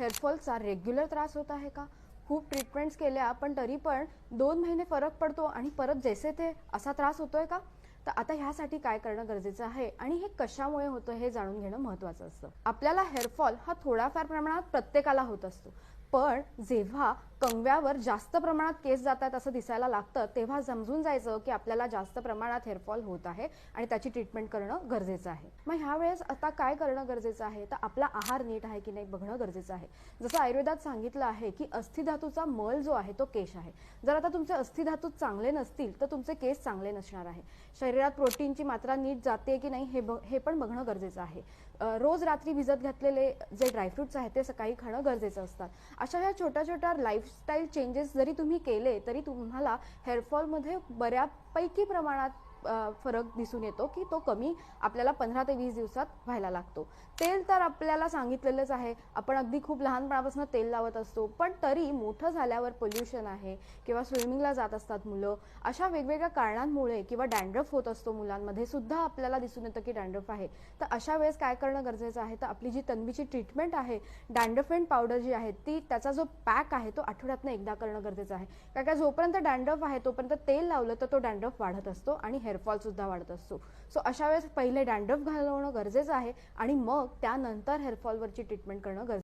हेअरफॉलचा regular त्रास होत आहे का? खूप ट्रीटमेंट्स केल्या पण तरी पण दोन महिने फरक पडतो आणि परत जैसे ते असा त्रास होतोय का? तर आता ह्यासाठी काय करणं गरजेचं आहे आणि हे कशामुळे होतं हे जाणून घेणं महत्वाचं असतं. आपल्याला हेअरफॉल हा थोडाफार प्रमाणात प्रत्येकाला होत असतो. पण जेव्हा कंगव्यावर जास्त प्रमाणात केस जात आहेत असं दिसायला लागतं तेव्हा समजून जायचं की आपल्याला जास्त प्रमाणात हेअरफॉल होत आहे आणि त्याची ट्रीटमेंट करणं गरजेचं आहे. मग ह्या वेळेस आता काय करणं गरजेचं आहे? तर आपला आहार नीट आहे की नाही बघणं गरजेचं आहे. जसं आयुर्वेदात सांगितलं आहे की अस्थिधातूचा मल जो आहे तो केश आहे. जर आता तुमचे अस्थिधातू चांगले नसतील तर तुमचे केस चांगले नसणार आहे. शरीरात प्रोटीनची मात्रा नीट जाते की नाही हे हे पण बघणं गरजेचं आहे. रोज रात्री भिजत घातलेले जे ड्रायफ्रुट्स आहेत ते सकाळी खाणं गरजेचं असतात. अशा ह्या छोट्या छोट्या लाईफस्टाईल चेंजेस जरी तुम्ही केले तरी तुम्हाला हेअरफॉलमध्ये बऱ्यापैकी प्रमाणात फरक दिसून येतो की तो कमी आपल्याला पंधरा ते वीस दिवसात व्हायला लागतो. तेल तर आपल्याला सांगितलेलंच आहे. आपण अगदी खूप लहानपणापासून तेल लावत असतो पण तरी मोठं झाल्यावर पोल्युशन आहे किंवा स्विमिंगला जात असतात मुलं अशा वेगवेगळ्या कारणांमुळे किंवा डँड्रफ होत असतो मुलांमध्ये सुद्धा आपल्याला दिसून येतं की डँड्रफ आहे. तर अशा वेळेस काय करणं गरजेचं आहे? तर आपली जी तन्वीची ट्रीटमेंट आहे डँड्रफेंट पावडर जी आहे ती त्याचा जो पॅक आहे तो आठवड्यातनं एकदा करणं गरजेचं आहे. कारण का जोपर्यंत डँड्रफ आहे तोपर्यंत तेल लावलं तर तो डँड्रफ वाढत असतो आणि हे सुद्धा वाढत असतो. सो अशा वेळेस पहिले डँड्रफ घालवणं गरजेचं आहे आणि मग त्यानंतर हेअरफॉलवरची ट्रीटमेंट करणं गरजेचं